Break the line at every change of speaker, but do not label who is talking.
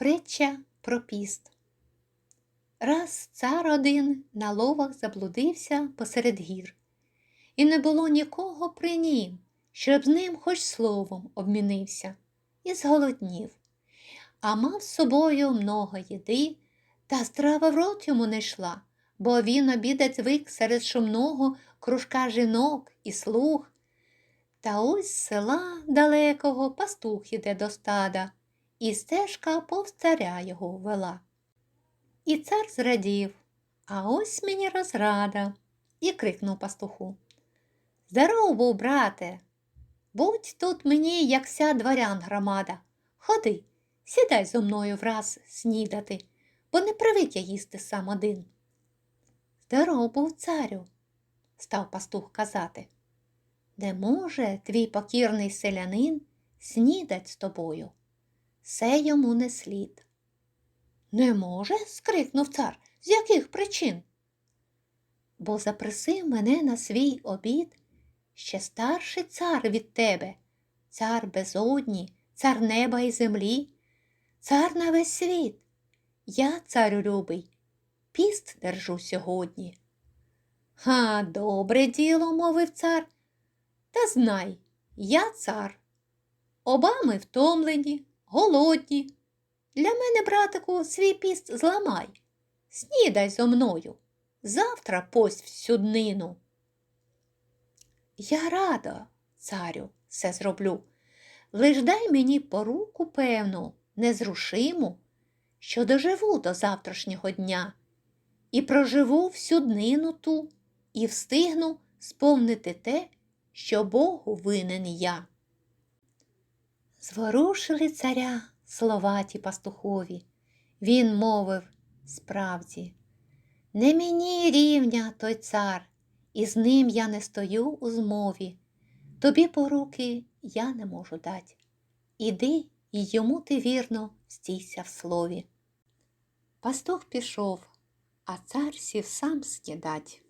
Притча про піст. Раз цар один на ловах заблудився посеред гір, і не було нікого при нім, щоб з ним хоч словом обмінився, і зголоднів, а мав з собою много їди, та страва в рот йому не йшла, бо він обідать звик серед шумного кружка жінок і слуг. Та ось з села далекого пастух іде до стада, і стежка повз царя його вела. І цар зрадів, а ось мені розрада, і крикнув пастуху. Здоров був, брате, будь тут мені, як вся дворян громада. Ходи, сідай зо мною враз снідати, бо не привик я їсти сам один. Здоров був царю, став пастух казати. Де може твій покірний селянин снідать з тобою? Се йому не слід. Не може? скрикнув цар. З яких причин? Бо запросив мене на свій обід ще старший цар від тебе, цар безодні, цар неба і землі, цар на весь світ. Я, царю любий, піст держу сьогодні. Ха, добре діло, мовив цар. Та знай, я цар. Оба ми втомлені, голодні. Для мене, братику, свій піст зламай. Снідай зо мною. Завтра пость всю днину. Я рада, царю, все зроблю. Лиш дай мені поруку певну, незрушиму, що доживу до завтрашнього дня і проживу всю днину ту, і встигну сповнити те, що Богу винен я. Зворушили царя слова ті пастухові. Він мовив справді, не мені рівня той цар, і з ним я не стою у змові. Тобі поруки я не можу дать. Іди, і йому ти вірно стійся в слові. Пастух пішов, а цар сів сам снідать.